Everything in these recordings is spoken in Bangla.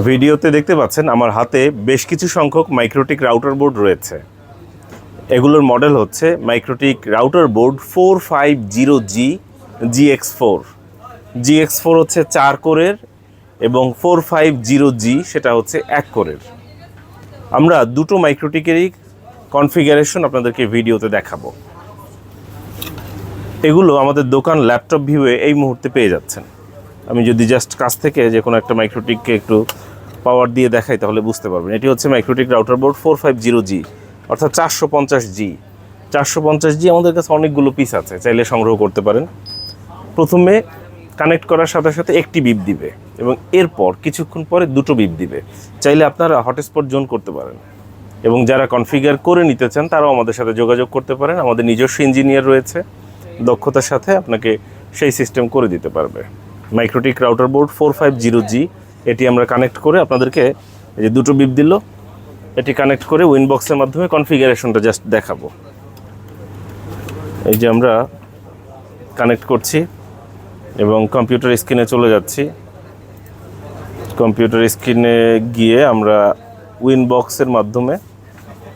ভিডিওতে দেখতে পাচ্ছেন আমার হাতে বেশ কিছু সংখ্যক মাইক্রোটিক রাউটার বোর্ড রয়েছে। এগুলোর মডেল হচ্ছে MikroTik router board four five zero G GX four GX four হচ্ছে চার কোরের এবং ফোর ফাইভ জিরো জি সেটা হচ্ছে এক কোরের। আমরা দুটো মাইক্রোটিকেরই কনফিগারেশন আপনাদেরকে ভিডিওতে দেখাবো। এগুলো আমাদের দোকান ল্যাপটপ ভিউয়ে এই মুহূর্তে পেয়ে যাচ্ছেন। আমি যদি জাস্ট কাছ থেকে যে কোনো একটা মাইক্রোটিককে একটু পাওয়ার দিয়ে দেখাই, তাহলে বুঝতে পারবেন। এটি হচ্ছে MikroTik router board four five zero G অর্থাৎ চারশো পঞ্চাশ জি চারশো পঞ্চাশ জি আমাদের কাছে অনেকগুলো পিস আছে, চাইলে সংগ্রহ করতে পারেন। প্রথমে কানেক্ট করার সাথে সাথে একটি বিপ দিবে এবং এরপর কিছুক্ষণ পরে দুটো বিপ দিবে। চাইলে আপনারা হটস্পট জোন করতে পারেন। এবং যারা কনফিগার করে নিতে চান, তারাও আমাদের সাথে যোগাযোগ করতে পারেন। আমাদের নিজস্ব ইঞ্জিনিয়ার রয়েছে, দক্ষতার সাথে আপনাকে সেই সিস্টেম করে দিতে পারবে। MikroTik router board four five zero G এটি আমরা কানেক্ট করে আপনাদেরকে এই যে দুটো বিপ দিল, এটি কানেক্ট করে উইনবক্সের মাধ্যমে কনফিগারেশনটা জাস্ট দেখাবো। এই যে আমরা কানেক্ট করছি এবং কম্পিউটার স্ক্রিনে চলে যাচ্ছি। কম্পিউটার স্ক্রিনে গিয়ে আমরা উইনবক্সের মাধ্যমে,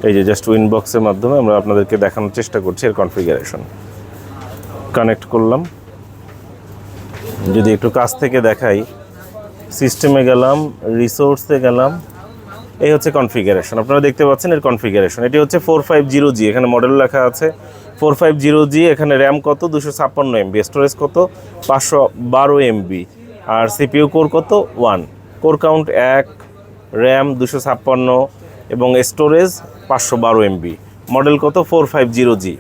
এই যে জাস্ট উইনবক্সের মাধ্যমে আমরা আপনাদেরকে দেখানোর চেষ্টা করছি এর কনফিগারেশন কানেক্ট করলাম। যদি একটু কাছ থেকে দেখাই সিস্টেমে গেলাম রিসোর্সে গেলাম, এই হচ্ছে কনফিগারেশন আপনারা দেখতে পাচ্ছেন এর কনফিগারেশন এটি হচ্ছে ফোর ফাইভ জিরো জি এখানে মডেল লেখা আছে। ফোর ফাইভ জিরো জি এখানে র্যাম কত? দুশো ছাপ্পান্ন এমবি স্টোরেজ কত? পাঁচশো বারো এমবি আর সিপিইউ কোর কত? ওয়ান কোর কাউন্ট এক র্যাম দুশো ছাপ্পান্ন, এবং স্টোরেজ পাঁচশো বারো এমবি মডেল কত? ফোর ফাইভ জিরো জি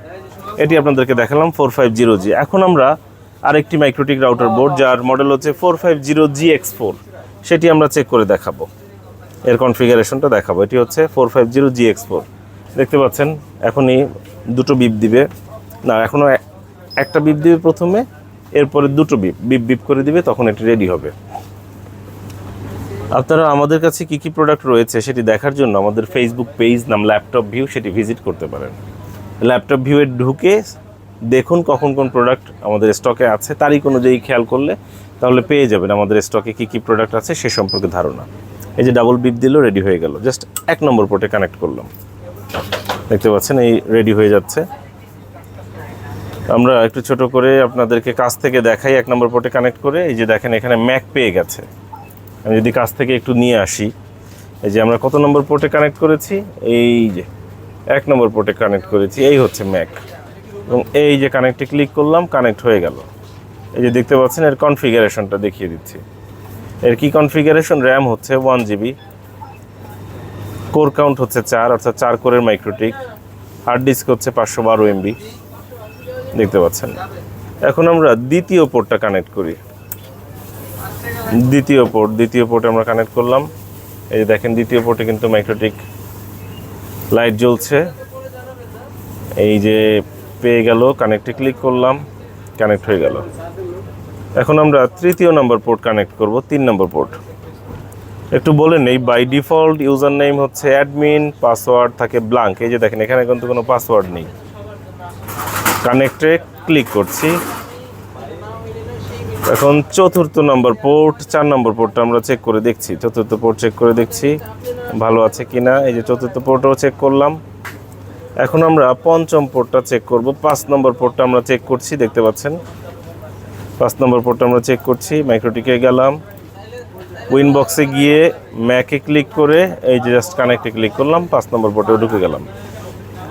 এটি আপনাদেরকে দেখালাম ফোর ফাইভ জিরো জি এখন আমরা আরেকটি মাইক্রোটিক রাউটার বোর্ড যার মডেল হচ্ছে four five zero G X four সেটি আমরা চেক করে দেখাবো। এর কনফিগারেশনটা দেখাবো। এটি হচ্ছে four five zero G X four দেখতে পাচ্ছেন এখনই দুটো বিপ দিবে। না এখনও একটা বিপ দিবে প্রথমে এরপরে দুটো বিপ বিপ বিপ করে দিবে তখন এটি রেডি হবে। আপনারা আমাদের কাছে কি কি প্রোডাক্ট রয়েছে সেটি দেখার জন্য আমাদের ফেসবুক পেজ নাম ল্যাপটপ ভিউ সেটি ভিজিট করতে পারেন। ল্যাপটপ ভিউয়ে ঢুকে দেখুন কখন কোন প্রোডাক্ট আমাদের স্টকে আছে, তারিখ অনুযায়ী খেয়াল করলে তাহলে পেয়ে যাবেন আমাদের স্টকে কি কি প্রোডাক্ট আছে সে সম্পর্কে ধারণা। এই যে ডাবল বিপ দিল রেডি হয়ে গেল। জাস্ট এক নম্বর পোর্টে কানেক্ট করলাম। দেখতে পাচ্ছেন এই রেডি হয়ে যাচ্ছে। আমরা একটু ছোট করে আপনাদেরকে কাছ থেকে দেখাই, এক নম্বর পোর্টে কানেক্ট করে। এই যে দেখেন, এখানে ম্যাক পেয়ে গেছে। আমি যদি কাছ থেকে একটু নিয়ে আসি। এই যে আমরা কত নম্বর পোর্টে কানেক্ট করেছি? এই যে, এক নম্বর পোর্টে কানেক্ট করেছি। এই হচ্ছে ম্যাক এবং এই যে কানেক্টে ক্লিক করলাম কানেক্ট হয়ে গেল। এই যে দেখতে পাচ্ছেন, এর কনফিগারেশনটা দেখিয়ে দিচ্ছি। এর কি কনফিগারেশন র্যাম হচ্ছে ওয়ান জিবি কোর কাউন্ট হচ্ছে চার, অর্থাৎ চার কোরের মাইক্রোটিক হার্ড ডিস্ক হচ্ছে পাঁচশো বারো এমবি দেখতে পাচ্ছেন। এখন আমরা দ্বিতীয় পোর্টটা কানেক্ট করি। দ্বিতীয় পোর্ট দ্বিতীয় পোর্টে আমরা কানেক্ট করলাম। এই যে দেখেন, দ্বিতীয় পোর্টে কিন্তু মাইক্রোটিক লাইট জ্বলছে। এই যে পেয়ে গেল কানেক্টে ক্লিক করলাম কানেক্ট হয়ে গেল। এখন আমরা তৃতীয় নম্বর পোর্ট কানেক্ট করব, তিন নম্বর পোর্ট একটু বলে নেই বাই ডিফল্ট ইউজার নেম হচ্ছে অ্যাডমিন পাসওয়ার্ড থাকে ব্লাঙ্ক এই যে দেখেন, এখানে কিন্তু কোনো পাসওয়ার্ড নেই। কানেক্টে ক্লিক করছি। এখন চতুর্থ নম্বর পোর্ট চার নম্বর পোর্টটা আমরা চেক করে দেখছি। চতুর্থ পোর্ট চেক করে দেখছি, ভালো আছে কিনা? এই যে চতুর্থ পোর্টও চেক করলাম। এখন আমরা পঞ্চম পোর্টটা চেক করব। পাঁচ নম্বর পোর্টটা আমরা চেক করছি, দেখতে পাচ্ছেন? পাঁচ নম্বর পোর্টটা আমরা চেক করছি মাইক্রোটিকে গেলাম। উইনবক্সে গিয়ে ম্যাকে ক্লিক করে এই যে জাস্ট কানেক্টে ক্লিক করলাম, পাঁচ নম্বর পোর্টে ঢুকে গেলাম।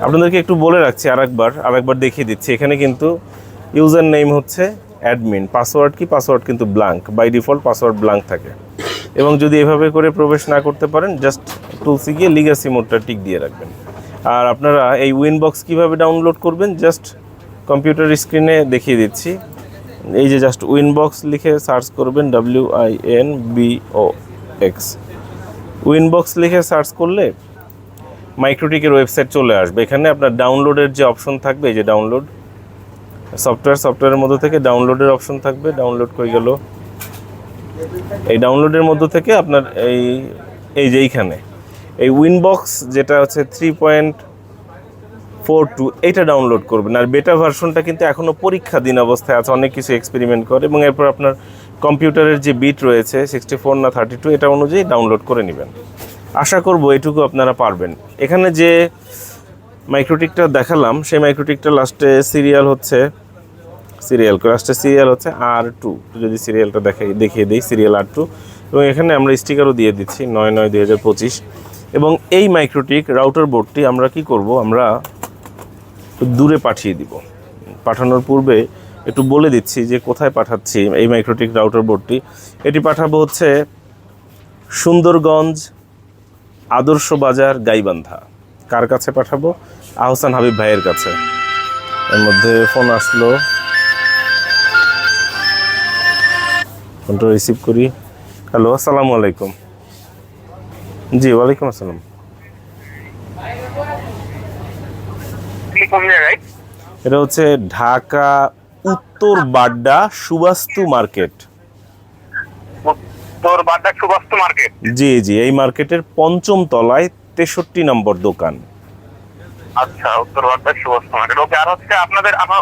আপনাদেরকে একটু বলে রাখছি আরেকবার আরেকবার দেখিয়ে দিচ্ছি। এখানে কিন্তু ইউজার নেম হচ্ছে অ্যাডমিন পাসওয়ার্ড কি? পাসওয়ার্ড কিন্তু blank by default password blank থাকে। এবং যদি এভাবে করে প্রবেশ না করতে পারেন জাস্ট টুলসে গিয়ে লিগাসি মোডটা টিক দিয়ে রাখবেন। আর আপনারা এই উইনবক্স কীভাবে ডাউনলোড করবেন? জাস্ট কম্পিউটার স্ক্রিনে দেখিয়ে দিচ্ছি। এই যে জাস্ট উইনবক্স লিখে সার্চ করবেন W I N B O X Winbox লিখে সার্চ করলে মাইক্রোটিকের ওয়েবসাইট চলে আসবে। এখানে আপনার ডাউনলোডের যে অপশন থাকবে, এই যে ডাউনলোড সফটওয়্যার সফটওয়্যারের মধ্যে থেকে ডাউনলোডের অপশন থাকবে। ডাউনলোড করে গেল? এই ডাউনলোডের মধ্যে থেকে আপনার এই এই যে এইখানে। এই উইনবক্স যেটা হচ্ছে থ্রি পয়েন্ট ফোর টু এটা ডাউনলোড করবেন। আর বেটা ভার্সনটা কিন্তু এখনও পরীক্ষাধীন অবস্থায় আছে, অনেক কিছু এক্সপেরিমেন্ট করে এবং এরপর আপনার কম্পিউটারের যে বিট রয়েছে সিক্সটি ফোর না থার্টি টু এটা অনুযায়ী ডাউনলোড করে নেবেন। আশা করব এটুকু আপনারা পারবেন। এখানে যে মাইক্রোটিকটা দেখালাম, সেই মাইক্রোটিকটা লাস্টে সিরিয়াল হচ্ছে সিরিয়াল লাস্টে সিরিয়াল হচ্ছে আর টু যদি সিরিয়ালটা দেখাই, দেখিয়ে দিই সিরিয়াল আর টু এবং এখানে আমরা স্টিকারও দিয়ে দিচ্ছি, নয় নয় দুই হাজার পঁচিশ। এবং এই মাইক্রোটিক রাউটার বোর্ডটি আমরা কি করব? আমরা দূরে পাঠিয়ে দিব। পাঠানোর পূর্বে একটু বলে দিচ্ছি যে কোথায় পাঠাচ্ছি এই মাইক্রোটিক রাউটার বোর্ডটি এটি পাঠাবো হচ্ছে সুন্দরগঞ্জ আদর্শ বাজার গাইবান্ধা। কার কাছে পাঠাবো? আহসান হাবিব ভাইয়ের কাছে। এর মধ্যে ফোন আসলো। ফোনটা রিসিভ করি। হ্যালো আসসালামু আলাইকুম। জি ওয়ালাইকুম আসসালাম। এটা হচ্ছে ঢাকা উত্তর বাড্ডা সুবাস্তু মার্কেট। তোর বাড্ডা সুবাস্তু মার্কেট? জি জি এই মার্কেটের পঞ্চম তলায় তেষট্টি নম্বর দোকান। আচ্ছা উত্তর বাড্ডা সুবাস্তু মার্কেট। ওকে আর হচ্ছে আপনাদের আমার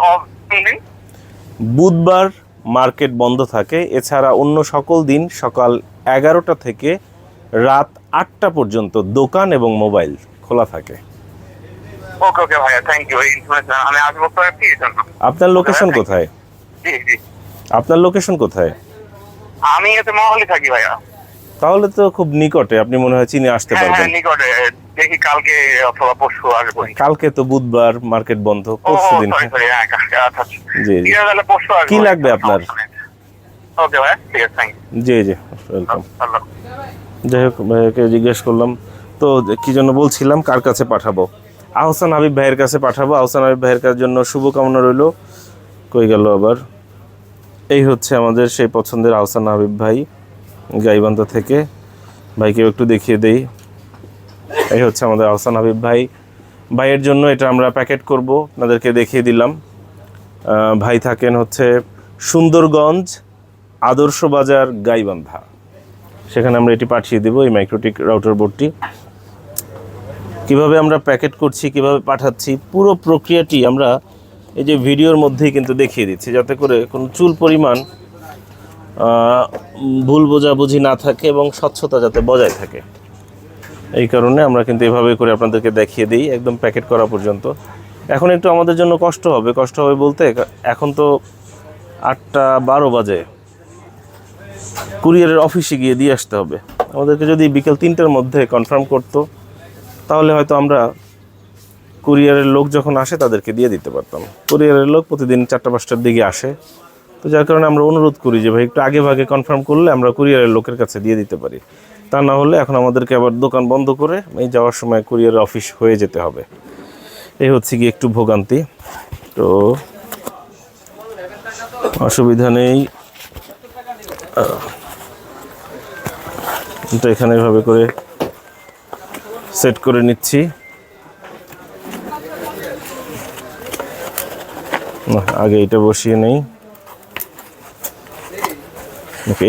বুধবার মার্কেট বন্ধ থাকে। এছাড়া অন্য সকল দিন সকাল এগারোটা থেকে রাত আটটা পর্যন্ত দোকান এবং মোবাইল খোলা থাকে। ওকে ওকে ভাইয়া থ্যাংক ইউ ইনফরমেশন আমি আসব আপনার লোকেশন কোথায়? জি জি। আপনার লোকেশন কোথায়? আমি এতে মহলি থাকি ভাইয়া। তাহলে তো খুব নিকটে আপনি মনে হয় চিনে আসতে হ্যাঁ হ্যাঁ পারবেন নিকটে দেখি কালকে অথবা পরশু আসব। কালকে তো বুধবার মার্কেট বন্ধ পরশু দিন। হ্যাঁ আচ্ছা আচ্ছা। জি জি। কি লাগবে আপনার? ওকে ভাইয়া ঠিক আছে থ্যাংক জি জি ওয়েলকাম ইউ যাই হোক জিজ্ঞেস করলাম, তো কি জন্য বলছিলাম, কার কাছে পাঠাবো? আহসান হাবিব ভাইয়ের কাছে পাঠাবো। আহসান হাবিব ভাইয়ের কাছে জন্য শুভকামনা রইল। কই গেল আবার? এই হচ্ছে আমাদের সেই পছন্দের আহসান হাবিব ভাই, গাইবান্ধা থেকে। ভাইকেও একটু দেখিয়ে দেই। এই হচ্ছে আমাদের আহসান হাবিব ভাই। ভাইয়ের জন্য এটা আমরা প্যাকেট করব, আপনাদেরকে দেখিয়ে দিলাম। ভাই থাকেন হচ্ছে সুন্দরগঞ্জ আদর্শ বাজার গাইবান্ধা। সেখানে আমরা এটি পাঠিয়ে দেবো, এই মাইক্রোটিক রাউটার বোর্ডটি কীভাবে আমরা প্যাকেট করছি, কীভাবে পাঠাচ্ছি, পুরো প্রক্রিয়াটি আমরা এই যে ভিডিওর মধ্যেই কিন্তু দেখিয়ে দিচ্ছি, যাতে করে কোনো চুল পরিমাণ ভুল বোঝাবুঝি না থাকে এবং স্বচ্ছতা যাতে বজায় থাকে। এই কারণে আমরা কিন্তু এভাবে করে আপনাদেরকে দেখিয়ে দিই, একদম প্যাকেট করা পর্যন্ত। এখন একটু আমাদের জন্য কষ্ট হবে কষ্ট হবে বলতে এখন তো আটটা বারো বাজে। কুরিয়ারের অফিসে গিয়ে দিয়ে আসতে হবে। আমাদেরকে যদি বিকেল তিনটার মধ্যে কনফার্ম করতো, তাহলে হয়তো আমরা কুরিয়ারের লোক যখন আসে, তাদেরকে দিয়ে দিতে পারতাম। কুরিয়ারের লোক প্রতিদিন চারটা, পাঁচটার দিকে আসে। তো যার কারণে আমরা অনুরোধ করি যে, ভাই, একটু আগে ভাগে কনফার্ম করলে আমরা কুরিয়ারের লোকের কাছে দিয়ে দিতে পারি। তা না হলে এখন আমাদেরকে আবার দোকান বন্ধ করে এই যাওয়ার সময় কুরিয়ারের অফিস হয়ে যেতে হবে। এই হচ্ছে কি একটু ভোগান্তি। তো অসুবিধা নেই। তো এখানে এভাবে করে সেট করে নিচ্ছি। আগে এটা বসিয়ে নেই।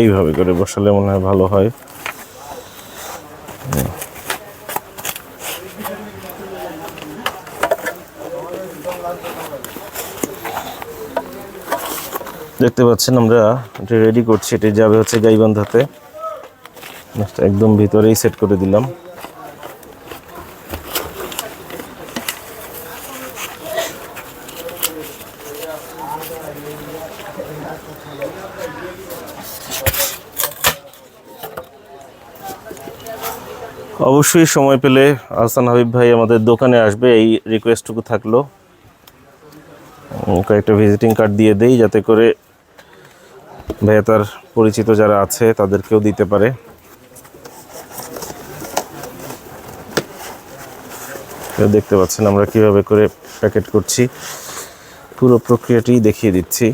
এইভাবে করে বসালে মনে হয় ভালো হয়। দেখতে পাচ্ছেন আমরা এটা রেডি করছি। এটা যাবে হচ্ছে গাইবান্ধাতে। একদম ভিতরেই সেট করে দিলাম। অবশ্যই সময় পেলে আহসান হাবিব ভাই আমাদের দোকানে আসবে, এই রিকোয়েস্টটুকু থাকল। কয়েকটা ভিজিটিং কার্ড দিয়ে দেই যাতে করে ভাইয়া তার পরিচিত যারা আছে, তাদেরকেও দিতে পারে। দেখতে পাচ্ছেন আমরা কীভাবে করে প্যাকেট করছি। পুরো প্রক্রিয়াটি দেখিয়ে দিচ্ছি।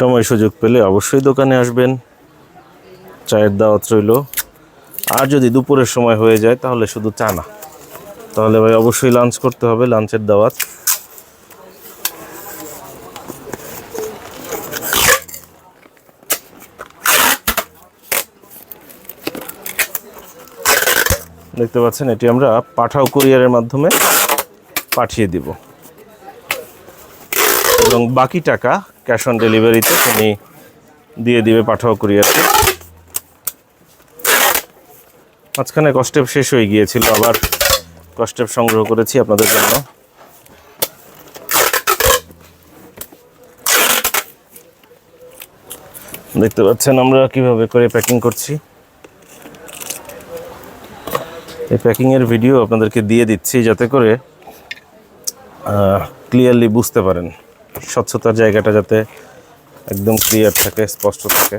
সময় সুযোগ পেলে অবশ্যই দোকানে আসবেন। চায়ের দাওয়াত রইল। আর যদি দুপুরের সময় হয়ে যায়, তাহলে শুধু চা না। তাহলে ভাই অবশ্যই লাঞ্চ করতে হবে লাঞ্চের দাওয়াত। দেখতে পাচ্ছেন, এটি আমরা পাঠাও কুরিয়ারের মাধ্যমে পাঠিয়ে দিব। এবং বাকি টাকা ক্যাশ অন ডেলিভারিতে তিনি দিয়ে দিবে পাঠাও কুরিয়ারকে। মাঝখানে কষ্টেপ শেষ হয়ে গিয়েছিল, আবার কষ্টেপ সংগ্রহ করেছি আপনাদের জন্য। দেখতে পাচ্ছেন আমরা কীভাবে করে প্যাকিং করছি। এই প্যাকিংয়ের ভিডিও আপনাদেরকে দিয়ে দিচ্ছি যাতে করে ক্লিয়ারলি বুঝতে পারেন। স্বচ্ছতার জায়গাটা যাতে একদম ক্লিয়ার থাকে, স্পষ্ট থাকে।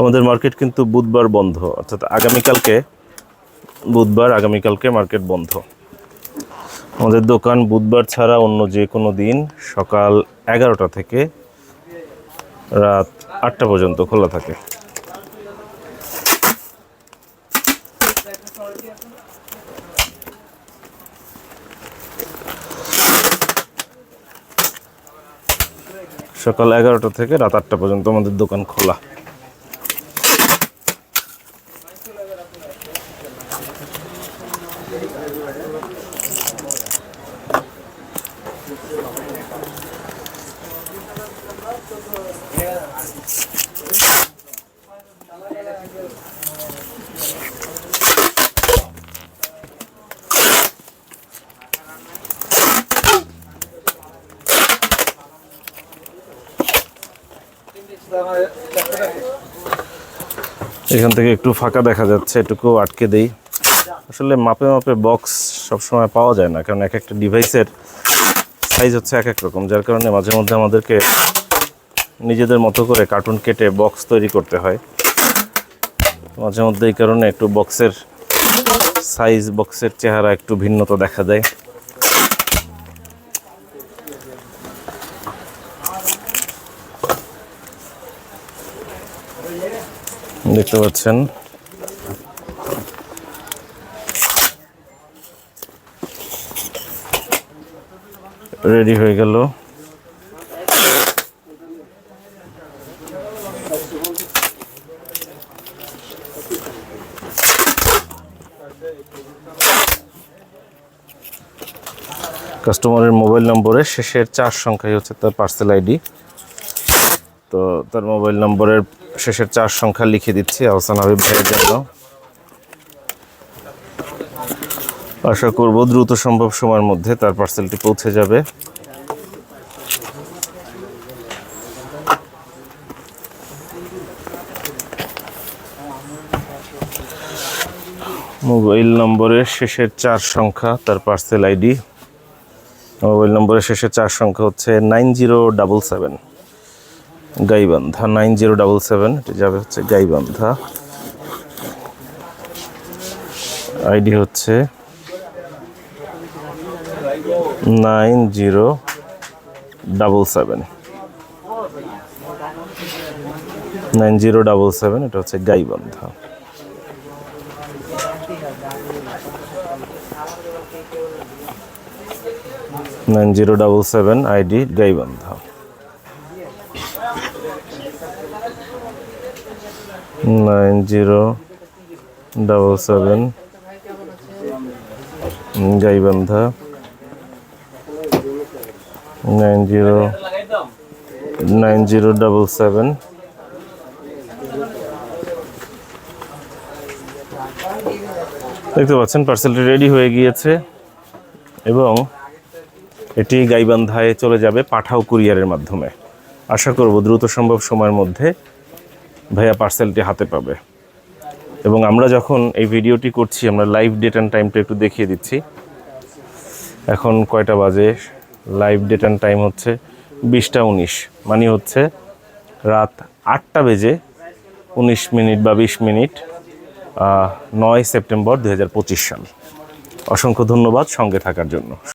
আমাদের মার্কেট কিন্তু বুধবার বন্ধ, অর্থাৎ আগামীকালকে, বুধবার, আগামীকালকে মার্কেট বন্ধ। আমাদের দোকান বুধবার ছাড়া অন্য যে কোনো দিন সকাল এগারোটা থেকে রাত আটটা পর্যন্ত খোলা থাকে। সকাল এগারোটা থেকে রাত আটটা পর্যন্ত আমাদের দোকান খোলা। এখান থেকে একটু ফাঁকা দেখা যাচ্ছে, এটুকু আটকে দেই। আসলে মাপে মাপে বক্স সবসময় পাওয়া যায় না, কারণ এক একটা ডিভাইসের সাইজ হচ্ছে এক এক রকম, যার কারণে মাঝে মধ্যে আমাদেরকে নিজেদের মতো করে কার্টুন কেটে বক্স তৈরি করতে হয়। মাঝে মধ্যে এই কারণে একটু বক্সের সাইজ বক্সের চেহারা একটু ভিন্নতা দেখা দেয়। দেখতে পাচ্ছেন। রেডি হয়ে গেল। কাস্টমারের মোবাইল নম্বরের শেষের চার সংখ্যাই হচ্ছে তার পার্সেল আইডি তো তার মোবাইল নম্বরের শেষের চার সংখ্যা লিখে দিচ্ছি, আহসান হাবিব ভাইয়ের জন্য। আশা করব দ্রুত সম্ভব সময়ের মধ্যে তার পার্সেলটি পৌঁছে যাবে। মোবাইল নম্বরের শেষের চার সংখ্যা তার পার্সেল আইডি মোবাইল নম্বরের শেষে চার সংখ্যা হচ্ছে nine zero double seven Gaibandha, nine zero double seven, এটি যাবে হচ্ছে গাইবান্ধা। আইডি হচ্ছে nine zero double seven. Nine zero double seven, এটা হচ্ছে Gaibandha. Nine zero double seven ID Gaibandha nine zero double seven Gaibandha nine zero nine zero double seven দেখতে পাচ্ছেন পার্সেলটি রেডি হয়ে গিয়েছে এবং এটি গাইবান্ধায় চলে যাবে পাঠাও কুরিয়ারের মাধ্যমে। আশা করব দ্রুত সম্ভব সময়ের মধ্যে ভাইয়া পার্সেলটি হাতে পাবে। এবং আমরা যখন এই ভিডিওটি করছি, আমরা লাইভ ডেট অ্যান্ড টাইমটা একটু দেখিয়ে দিচ্ছি। এখন কয়টা বাজে? লাইভ ডেট অ্যান্ড টাইম হচ্ছে বিশটা উনিশ। মানে হচ্ছে রাত আটটা বেজে উনিশ মিনিট বা বিশ মিনিট নয় সেপ্টেম্বর দু হাজার পঁচিশ সাল। অসংখ্য ধন্যবাদ সঙ্গে থাকার জন্য।